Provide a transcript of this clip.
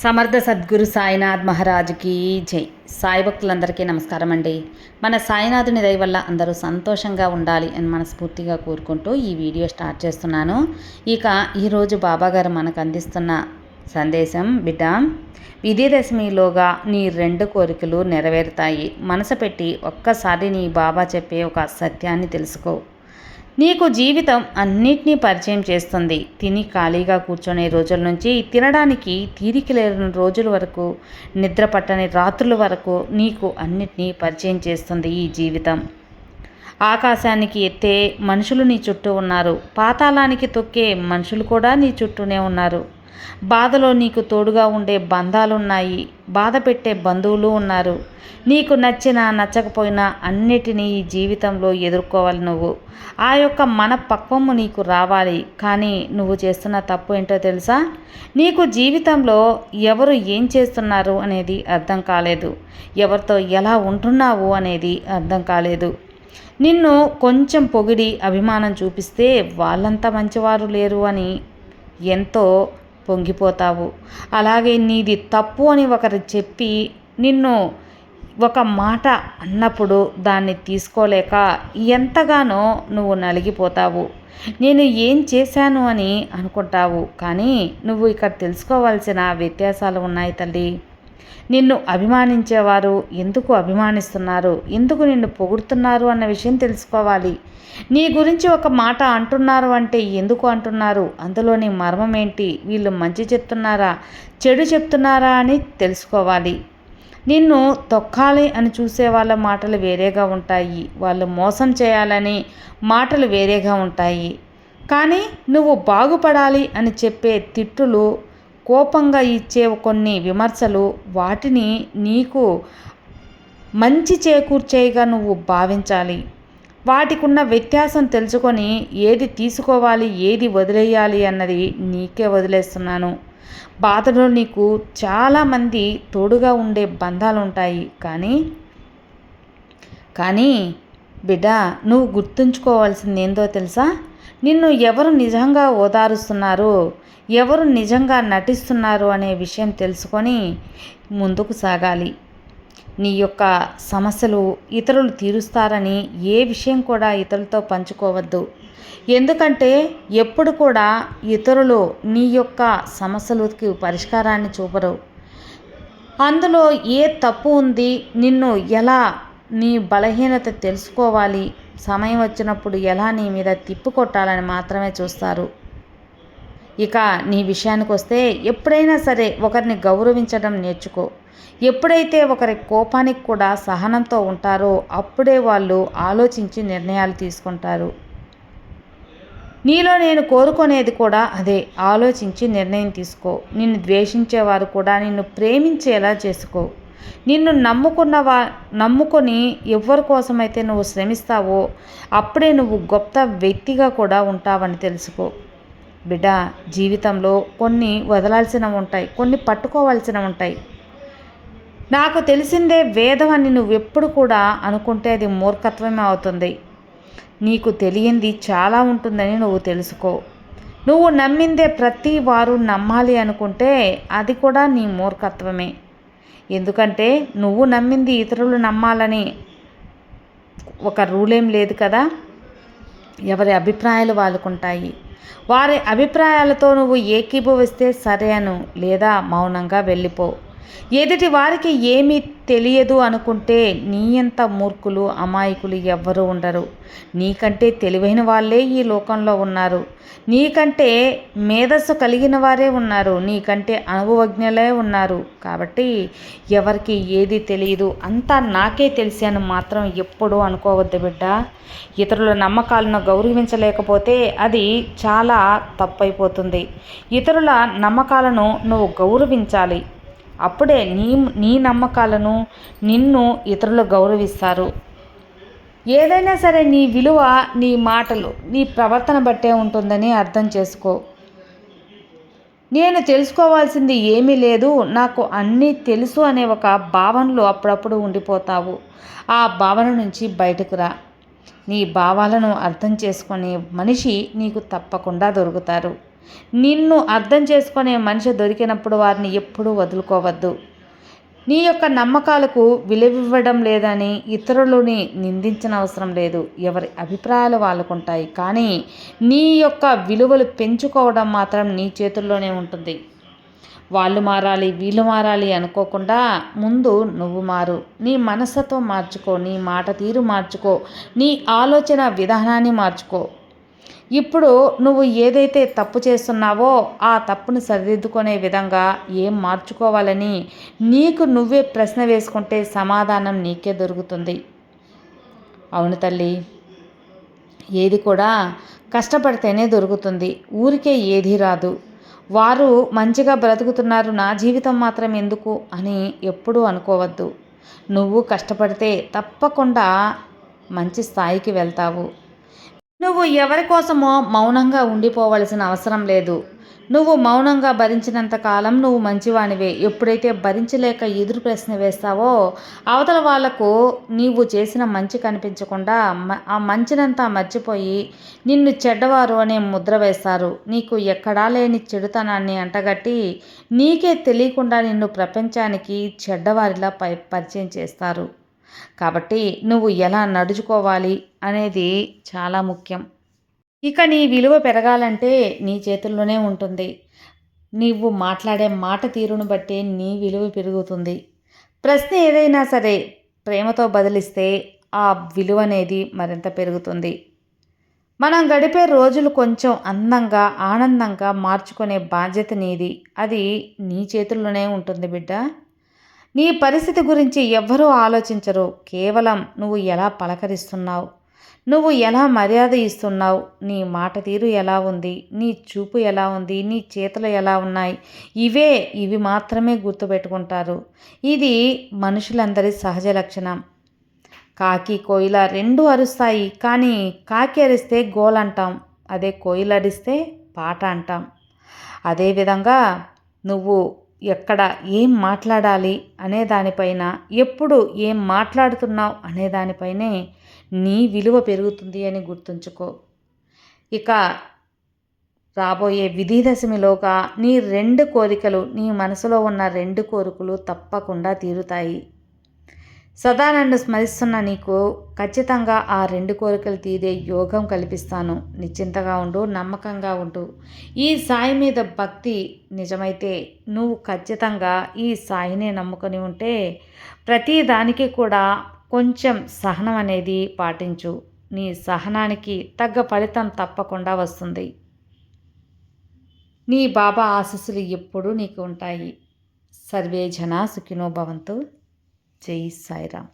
సమర్థ సద్గురు సాయినాథ్ మహారాజుకి జై. సాయి భక్తులందరికీ నమస్కారం అండి. మన సాయినాథుని దయ వల్ల అందరూ సంతోషంగా ఉండాలి అని మనస్ఫూర్తిగా కోరుకుంటూ ఈ వీడియో స్టార్ట్ చేస్తున్నాను. ఇక ఈరోజు బాబాగారు మనకు అందిస్తున్న సందేశం బిడ్డ విజయదశమిలోగా నీ రెండు కోరికలు నెరవేరుతాయి. మనసు పెట్టి ఒక్కసారి నీ బాబా చెప్పే ఒక సత్యాన్ని తెలుసుకో. నీకు జీవితం అన్నిటినీ పరిచయం చేస్తుంది. తిని ఖాళీగా కూర్చునే రోజుల నుంచి తినడానికి తీరిక లేని రోజుల వరకు నిద్ర పట్టని రాత్రుల వరకు నీకు అన్నిటినీ పరిచయం చేస్తుంది ఈ జీవితం. ఆకాశానికి ఎత్తే మనుషులు నీ చుట్టూ ఉన్నారు. పాతాళానికి తొక్కే మనుషులు కూడా నీ చుట్టూనే ఉన్నారు. బాధలో నీకు తోడుగా ఉండే బంధాలున్నాయి. బాధ పెట్టే బంధువులు ఉన్నారు. నీకు నచ్చినా నచ్చకపోయినా అన్నిటినీ ఈ జీవితంలో ఎదుర్కోవాలి నువ్వు. ఆ యొక్క మన పక్వము నీకు రావాలి. కానీ నువ్వు చేస్తున్న తప్పు ఏంటో తెలుసా? నీకు జీవితంలో ఎవరు ఏం చేస్తున్నారు అనేది అర్థం కాలేదు. ఎవరితో ఎలా ఉంటున్నావు అనేది అర్థం కాలేదు. నిన్ను కొంచెం పొగిడి అభిమానం చూపిస్తే వాళ్ళంతా మంచివారు లేరు అని ఎంతో పొంగిపోతావు. అలాగే నీది తప్పు అని ఒకరు చెప్పి నిన్ను ఒక మాట అన్నప్పుడు దాన్ని తీసుకోలేక ఎంతగానో నువ్వు నలిగిపోతావు. నేను ఏం చేశాను అని అనుకుంటావు. కానీ నువ్వు ఇక్కడ తెలుసుకోవాల్సిన వ్యత్యాసాలు ఉన్నాయి తల్లి. నిన్ను అభిమానించేవారు ఎందుకు అభిమానిస్తున్నారు? ఎందుకు నిన్ను పొగుడుతున్నారు అన్న విషయం తెలుసుకోవాలి. నీ గురించి ఒక మాట అంటున్నారు అంటే ఎందుకు అంటున్నారు? అందులోని మర్మం ఏంటి? వీళ్ళు మంచి చెప్తున్నారా? చెడు చెప్తున్నారా అని తెలుసుకోవాలి. నిన్ను తొక్కాలి అని చూసే వాళ్ళ మాటలు వేరేగా ఉంటాయి. వాళ్ళు మోసం చేయాలని మాటలు వేరేగా ఉంటాయి. కానీ నువ్వు బాగుపడాలి అని చెప్పే తిట్టులు కోపంగా ఇచ్చే కొన్ని విమర్శలు వాటిని నీకు మంచి చేకూర్చేయగా నువ్వు భావించాలి. వాటికున్న వ్యత్యాసం తెలుసుకొని ఏది తీసుకోవాలి ఏది వదిలేయాలి అన్నది నీకే వదిలేస్తున్నాను. బాధలో నీకు చాలామంది తోడుగా ఉండే బంధాలు ఉంటాయి కానీ కానీ బిడ్డ నువ్వు గుర్తుంచుకోవాల్సింది ఏందో తెలుసా? నిన్ను ఎవరు నిజంగా ఓదారుస్తున్నారు ఎవరు నిజంగా నటిస్తున్నారు అనే విషయం తెలుసుకొని ముందుకు సాగాలి. నీ యొక్క సమస్యలు ఇతరులు తీరుస్తారని ఏ విషయం కూడా ఇతరులతో పంచుకోవద్దు. ఎందుకంటే ఎప్పుడు కూడా ఇతరులు నీ యొక్క సమస్యలకి పరిష్కారాన్ని చూపరు. అందులో ఏ తప్పు ఉంది నిన్ను ఎలా నీ బలహీనత తెలుసుకోవాలి సమయం వచ్చినప్పుడు ఎలా నీ మీద తిప్పుకొట్టాలని మాత్రమే చూస్తారు. ఇక నీ విషయానికి వస్తే ఎప్పుడైనా సరే ఒకరిని గౌరవించడం నేర్చుకో. ఎప్పుడైతే ఒకరి కోపానికి కూడా సహనంతో ఉంటారో అప్పుడే వాళ్ళు ఆలోచించి నిర్ణయాలు తీసుకుంటారు. నీలో నేను కోరుకునేది కూడా అదే ఆలోచించి నిర్ణయం తీసుకో. నిన్ను ద్వేషించేవారు కూడా నిన్ను ప్రేమించేలా చేసుకో. నిన్ను నమ్ముకున్న వా నమ్ముకొని ఎవరి కోసమైతే నువ్వు శ్రమిస్తావో అప్పుడే నువ్వు గొప్ప వ్యక్తిగా కూడా ఉంటావని తెలుసుకో. బిడ్డ జీవితంలో కొన్ని వదలాల్సినవి ఉంటాయి కొన్ని పట్టుకోవాల్సినవి ఉంటాయి. నాకు తెలిసిందే వేదం అని నువ్వు ఎప్పుడు కూడా అనుకుంటే అది మూర్ఖత్వమే అవుతుంది. నీకు తెలియంది చాలా ఉంటుందని నువ్వు తెలుసుకో. నువ్వు నమ్మిందే ప్రతి వారు నమ్మాలి అనుకుంటే అది కూడా నీ మూర్ఖత్వమే. ఎందుకంటే నువ్వు నమ్మింది ఇతరులు నమ్మాలని ఒక రూల్ ఏం లేదు కదా? ఎవరి అభిప్రాయాలు వాళ్ళకుంటాయి. వారి అభిప్రాయాలతో నువ్వు ఏకీభవిస్తే సరే అను లేదా మౌనంగా వెళ్ళిపో. ఎదుటి వారికి ఏమీ తెలియదు అనుకుంటే నీయంత మూర్ఖులు అమాయకులు ఎవ్వరూ ఉండరు. నీకంటే తెలివైన వాళ్ళే ఈ లోకంలో ఉన్నారు. నీకంటే మేధస్సు కలిగిన వారే ఉన్నారు. నీకంటే అనుభవజ్ఞలే ఉన్నారు. కాబట్టి ఎవరికి ఏది తెలియదు అంతా నాకే తెలిసాను మాత్రం ఎప్పుడూ అనుకోవద్దు బిడ్డ. ఇతరుల నమ్మకాలను గౌరవించలేకపోతే అది చాలా తప్పైపోతుంది. ఇతరుల నమ్మకాలను నువ్వు గౌరవించాలి. అప్పుడే నీ నీ నమ్మకాలను నిన్ను ఇతరులు గౌరవిస్తారు. ఏదైనా సరే నీ విలువ నీ మాటలు నీ ప్రవర్తన బట్టే ఉంటుందని అర్థం చేసుకో. నేను తెలుసుకోవాల్సింది ఏమీ లేదు నాకు అన్నీ తెలుసు అనే ఒక భావనలో అప్పుడప్పుడు ఉండిపోతావు. ఆ భావన నుంచి బయటకు రా. నీ భావాలను అర్థం చేసుకునే మనిషి నీకు తప్పకుండా దొరుకుతారు. నిన్ను అర్థం చేసుకునే మనిషి దొరికినప్పుడు వారిని ఎప్పుడూ వదులుకోవద్దు. నీ యొక్క నమ్మకాలకు విలువివ్వడం లేదని ఇతరులని నిందించిన అవసరం లేదు. ఎవరి అభిప్రాయాలు వాళ్ళకుంటాయి. కానీ నీ యొక్క విలువలు పెంచుకోవడం మాత్రం నీ చేతుల్లోనే ఉంటుంది. వాళ్ళు మారాలి వీళ్ళు మారాలి అనుకోకుండా ముందు నువ్వు మారు. నీ మనస్తత్వం మార్చుకో నీ మాట తీరు మార్చుకో నీ ఆలోచన విధానాన్ని మార్చుకో. ఇప్పుడు నువ్వు ఏదైతే తప్పు చేస్తున్నావో ఆ తప్పును సరిదిద్దుకునే విధంగా ఏం మార్చుకోవాలని నీకు నువ్వే ప్రశ్న వేసుకుంటే సమాధానం నీకే దొరుకుతుంది. అవును తల్లి ఏది కూడా కష్టపడితేనే దొరుకుతుంది. ఊరికే ఏది రాదు. వారు మంచిగా బ్రతుకుతున్నారు నా జీవితం మాత్రం ఎందుకు అని ఎప్పుడూ అనుకోవద్దు. నువ్వు కష్టపడితే తప్పకుండా మంచి స్థాయికి వెళ్తావు. నువ్వు ఎవరి కోసమో మౌనంగా ఉండిపోవలసిన అవసరం లేదు. నువ్వు మౌనంగా భరించినంత కాలం నువ్వు మంచివానివే ఎప్పుడైతే భరించలేక ఎదురు ప్రశ్న వేస్తావో అవతల వాళ్ళకు నీవు చేసిన మంచి కనిపించకుండా ఆ మంచినంతా మర్చిపోయి నిన్ను చెడ్డవారు అనే ముద్ర వేస్తారు. నీకు ఎక్కడా లేని చెడుతనాన్ని అంటగట్టి నీకే తెలియకుండా నిన్ను ప్రపంచానికి చెడ్డవారిలా పై పరిచయం చేస్తారు. కాబట్టి నువ్వు ఎలా నడుచుకోవాలి అనేది చాలా ముఖ్యం. ఇక నీ విలువ పెరగాలంటే నీ చేతుల్లోనే ఉంటుంది. నీవు మాట్లాడే మాట తీరును బట్టి నీ విలువ పెరుగుతుంది. ప్రశ్న ఏదైనా సరే ప్రేమతో బదిలిస్తే ఆ విలువ అనేది మరింత పెరుగుతుంది. మనం గడిపే రోజులు కొంచెం అందంగా ఆనందంగా మార్చుకునే బాధ్యత నీది. అది నీ చేతుల్లోనే ఉంటుంది బిడ్డ. నీ పరిస్థితి గురించి ఎవ్వరూ ఆలోచించరు. కేవలం నువ్వు ఎలా పలకరిస్తున్నావు? నువ్వు ఎలా మర్యాద ఇస్తున్నావు? నీ మాట తీరు ఎలా ఉంది? నీ చూపు ఎలా ఉంది? నీ చేతులు ఎలా ఉన్నాయి? ఇవే ఇవి మాత్రమే గుర్తుపెట్టుకుంటారు. ఇది మనుషులందరి సహజ లక్షణం. కాకి కోయిల రెండు అరుస్తాయి. కానీ కాకి అరిస్తే గోల్ అంటాం. అదే కోయిల అరిస్తే పాట అంటాం. అదేవిధంగా నువ్వు ఎక్కడ ఏం మాట్లాడాలి అనే దానిపైన ఎప్పుడు ఏం మాట్లాడుతున్నావు అనే దానిపైనే నీ విలువ పెరుగుతుంది అని గుర్తుంచుకో. ఇక రాబోయే విధి దశమిలోగా నీ రెండు కోరికలు నీ మనసులో ఉన్న రెండు కోరికలు తప్పకుండా తీరుతాయి. సదా నన్ను స్మరిస్తున్న నీకు ఖచ్చితంగా ఆ రెండు కోరికలు తీరే యోగం కల్పిస్తాను. నిశ్చింతగా ఉండు నమ్మకంగా ఉండు. ఈ సాయి మీద భక్తి నిజమైతే నువ్వు ఖచ్చితంగా ఈ సాయినే నమ్ముకొని ఉంటే ప్రతి దానికి కూడా కొంచెం సహనం అనేది పాటించు. నీ సహనానికి తగ్గ ఫలితం తప్పకుండా వస్తుంది. నీ బాబా ఆశస్సులు ఎప్పుడూ నీకు ఉంటాయి. సర్వే జనా సుఖినో భవంతు. జై సాయిరామ్.